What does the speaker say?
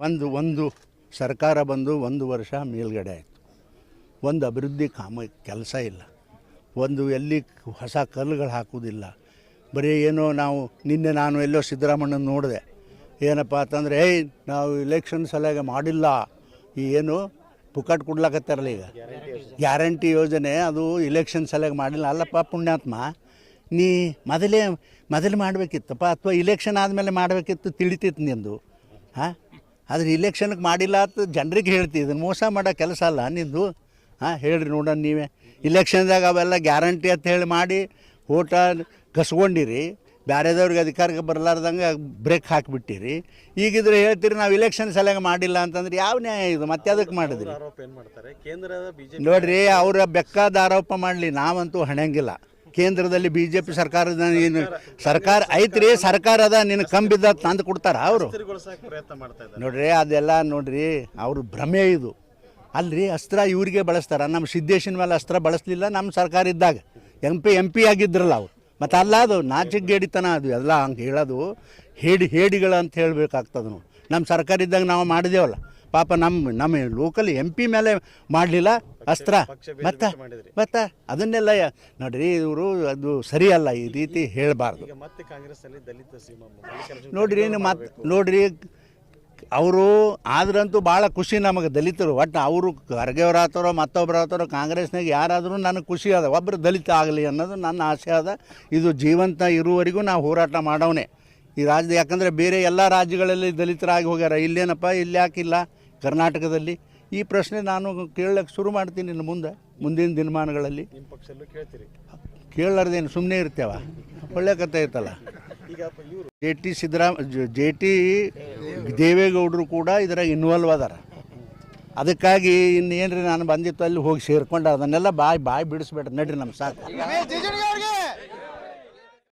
ಒಂದು ಒಂದು ಸರ್ಕಾರ ಬಂದು ಒಂದು ವರ್ಷ ಮೇಲ್ಗಡೆ ಆಯಿತು. ಒಂದು ಅಭಿವೃದ್ಧಿ ಕಾಮ ಕೆಲಸ ಇಲ್ಲ. ಒಂದು ಎಲ್ಲಿ ಹೊಸ ಕಲ್ಲುಗಳು ಹಾಕುವುದಿಲ್ಲ. ಬರೀ ಏನೋ ನಾವು ನಿನ್ನೆ ನಾನು ಎಲ್ಲೋ ಸಿದ್ದರಾಮಣ್ಣನ ನೋಡಿದೆ. ಏನಪ್ಪ ಅಂತಂದರೆ, ಏಯ್, ನಾವು ಇಲೆಕ್ಷನ್ ಸಲಹೆ ಮಾಡಿಲ್ಲ. ಈ ಏನು ಪುಕ್ಕಟ್ ಕೊಡ್ಲಾಕತ್ತಾರಲ್ಲ ಈಗ? ಗ್ಯಾರಂಟಿ ಯೋಜನೆ, ಅದು ಇಲೆಕ್ಷನ್ ಸಲಹೆ ಮಾಡಿಲ್ಲ. ಅಲ್ಲಪ್ಪ ಪುಣ್ಯಾತ್ಮ, ನೀ ಮೊದಲೇ, ಮೊದಲು ಮಾಡಬೇಕಿತ್ತಪ್ಪ? ಅಥವಾ ಇಲೆಕ್ಷನ್ ಆದಮೇಲೆ ಮಾಡಬೇಕಿತ್ತು, ತಿಳಿತಿತ್ತು ನಿಂದು? ಹಾಂ? ಆದರೆ ಇಲೆಕ್ಷನ್ಗೆ ಮಾಡಿಲ್ಲ ಅಂತ ಜನರಿಗೆ ಹೇಳ್ತಿ ಇದನ್ನು ಮೋಸ ಮಾಡೋ ಕೆಲಸ ಅಲ್ಲ ನಿಂದು. ಹಾಂ ಹೇಳ್ರಿ ನೋಡೋಣ ನೀವೇ. ಇಲೆಕ್ಷನ್ದಾಗ ಅವೆಲ್ಲ ಗ್ಯಾರಂಟಿ ಅಂತ ಹೇಳಿ ಮಾಡಿ ಓಟ ಕಸ್ಕೊಂಡಿರಿ ಬೇರೆದವ್ರಿಗೆ ಅಧಿಕಾರಕ್ಕೆ ಬರಲಾರ್ದಂಗೆ ಬ್ರೇಕ್ ಹಾಕಿಬಿಟ್ಟಿರಿ. ಈಗಿದ್ರೆ ಹೇಳ್ತೀರಿ ನಾವು ಇಲೆಕ್ಷನ್ ಸಲಹೆ ಮಾಡಿಲ್ಲ ಅಂತಂದ್ರೆ ಯಾವ ನ್ಯಾಯ ಇದು? ಮತ್ತೆ ಅದಕ್ಕೆ ಮಾಡಿದ್ರಿ? ನೋಡ್ರಿ ಅವರ ಬೆಕ್ಕಾದ ಆರೋಪ ಮಾಡಲಿ ನಾವಂತೂ ಹಣಂಗಿಲ್ಲ. ಕೇಂದ್ರದಲ್ಲಿ ಬಿ ಜೆ ಪಿ ಸರ್ಕಾರದ ಏನು ಸರ್ಕಾರ ಐತ್ರಿ ಸರ್ಕಾರ ಅದ ನಿನ್ನ ಕಂಬಿದ್ದ ತಂದು ಕೊಡ್ತಾರ ಅವರು. ನೋಡ್ರಿ ಅದೆಲ್ಲ ನೋಡ್ರಿ ಅವ್ರ ಭ್ರಮೆ ಇದು. ಅಲ್ರಿ ಅಸ್ತ್ರ ಇವ್ರಿಗೆ ಬಳಸ್ತಾರ. ನಮ್ಮ ಸಿದ್ದೇಶನ ಮೇಲೆ ಅಸ್ತ್ರ ಬಳಸಲಿಲ್ಲ ನಮ್ಮ ಸರ್ಕಾರ ಇದ್ದಾಗ. ಎಂ ಪಿ ಎಂ ಪಿ ಆಗಿದ್ರಲ್ಲ ಅವ್ರು. ಮತ್ತು ಅಲ್ಲ ಅದು ನಾಚಿಗೇಡಿತನ ಅದು ಎಲ್ಲ ಹಂಗೆ ಹೇಳೋದು. ಹೇಡಿ ಹೇಡಿಗಳು ಅಂತ ಹೇಳಬೇಕಾಗ್ತದೆ ನಾವು ನಮ್ಮ ಸರ್ಕಾರ ಇದ್ದಾಗ ನಾವು ಮಾಡಿದೇವಲ್ಲ. ಪಾಪ ನಮ್ಮ ನಮ್ಮ ಲೋಕಲ್ ಎಂ ಪಿ ಮೇಲೆ ಮಾಡಲಿಲ್ಲ ಅಸ್ತ್ರ. ಮತ್ತೆ ಮತ್ತೆ ಅದನ್ನೆಲ್ಲ ನೋಡ್ರಿ ಇವರು ಅದು ಸರಿಯಲ್ಲ ಈ ರೀತಿ ಹೇಳಬಾರ್ದು. ನೋಡ್ರಿ ಮತ್ತೆ ನೋಡ್ರಿ ಅವರು ಆದ್ರಂತೂ ಭಾಳ ಖುಷಿ ನಮಗೆ ದಲಿತರು. ಒಟ್ಟು ಅವರು ಖರ್ಗೆಯವ್ರು ಆತಾರೋ ಮತ್ತೊಬ್ರು ಆತಾರೋ ಕಾಂಗ್ರೆಸ್ನಾಗ ಯಾರಾದರೂ ನನಗೆ ಖುಷಿ ಅದ. ಒಬ್ಬರು ದಲಿತ ಆಗಲಿ ಅನ್ನೋದು ನನ್ನ ಆಸೆ ಅದ. ಇದು ಜೀವಂತ ಇರುವವರೆಗೂ ನಾವು ಹೋರಾಟ ಮಾಡವನೇ. ಈ ರಾಜ್ಯದ ಯಾಕಂದರೆ ಬೇರೆ ಎಲ್ಲ ರಾಜ್ಯಗಳಲ್ಲಿ ದಲಿತರಾಗಿ ಹೋಗ್ಯಾರ. ಇಲ್ಲೇನಪ್ಪ ಇಲ್ಲಿ ಯಾಕಿಲ್ಲ? ಕರ್ನಾಟಕದಲ್ಲಿ. ಈ ಪ್ರಶ್ನೆ ನಾನು ಕೇಳಕ್ಕೆ ಶುರು ಮಾಡ್ತೀನಿ ಇನ್ನು ಮುಂದೆ ಮುಂದಿನ ದಿನಮಾನಗಳಲ್ಲಿ. ನಿಮ್ಮ ಪಕ್ಷದಲ್ಲೂ ಕೇಳ್ತೀರಿ. ಕೇಳಲಾರ್ದೇನು ಸುಮ್ಮನೆ ಇರ್ತೇವ ಒಳ್ಳೆ ಕಥೆ ಐತಲ್ಲ. ಈಗ ಇವರು. J T Siddarama J T ದೇವೇಗೌಡರು ಕೂಡ ಇದ್ರಾಗ ಇನ್ವಾಲ್ವ್ ಅದಾರ. ಅದಕ್ಕಾಗಿ ಇನ್ನೇನ್ರಿ ನಾನು ಬಂದಿತ್ತು ಅಲ್ಲಿ ಹೋಗಿ ಸೇರ್ಕೊಂಡು ಅದನ್ನೆಲ್ಲ ಬಾಯಿ ಬಾಯಿ ಬಿಡಿಸ್ಬೇಡ್ರಿ. ನಡ್ರಿ ನಮ್ಮ ಸಾಕು.